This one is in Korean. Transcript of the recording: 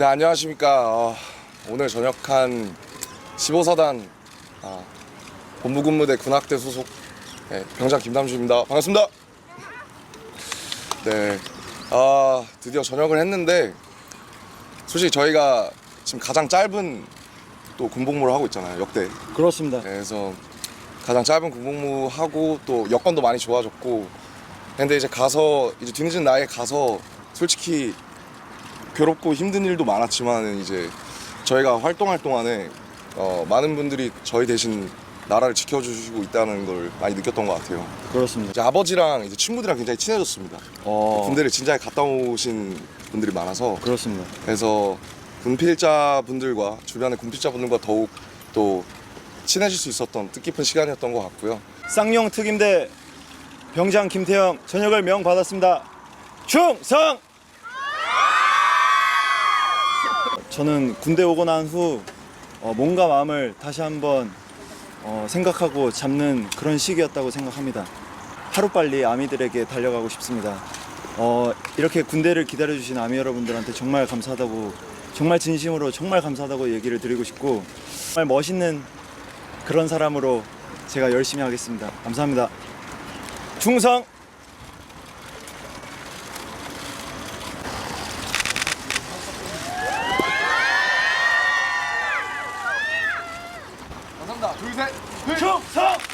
네, 안녕하십니까. 어, 오늘 전역한 15사단 아, 본부근무대 군악대 소속 네, 병장 김남주입니다. 반갑습니다. 네 아, 드디어 전역을 했는데 솔직히 저희가 지금 가장 짧은 또 군복무를 하고 있잖아요 역대. 그렇습니다. 그래서 가장 짧은 군복무 하고 또 여건도 많이 좋아졌고 근데 이제 가서 이제 뒤늦은 나이에 가서 솔직히 괴롭고 힘든 일도 많았지만 이제 저희가 활동할 동안에 어, 많은 분들이 저희 대신 나라를 지켜주시고 있다는 걸 많이 느꼈던 것 같아요. 그렇습니다. 이제 아버지랑 이제 친구들이랑 굉장히 친해졌습니다. 어, 군대를 진작에 갔다 오신 분들이 많아서 그렇습니다. 그래서 군필자 분들과 주변의 군필자 분들과 더욱 또 친해질 수 있었던 뜻깊은 시간이었던 것 같고요. 쌍용 특임대 병장 김태형 전역을 명 받았습니다. 충성! 저는 군대 오고 난후 어, 몸과 마음을 다시 한번 어, 생각하고 잡는 그런 시기였다고 생각합니다. 하루빨리 아미들에게 달려가고 싶습니다. 어, 이렇게 군대를 기다려주신 아미 여러분들한테 정말 감사하다고 정말 진심으로 정말 감사하다고 얘기를 드리고 싶고 정말 멋있는 그런 사람으로 제가 열심히 하겠습니다. 감사합니다. 충성! 둘, 셋. 충성!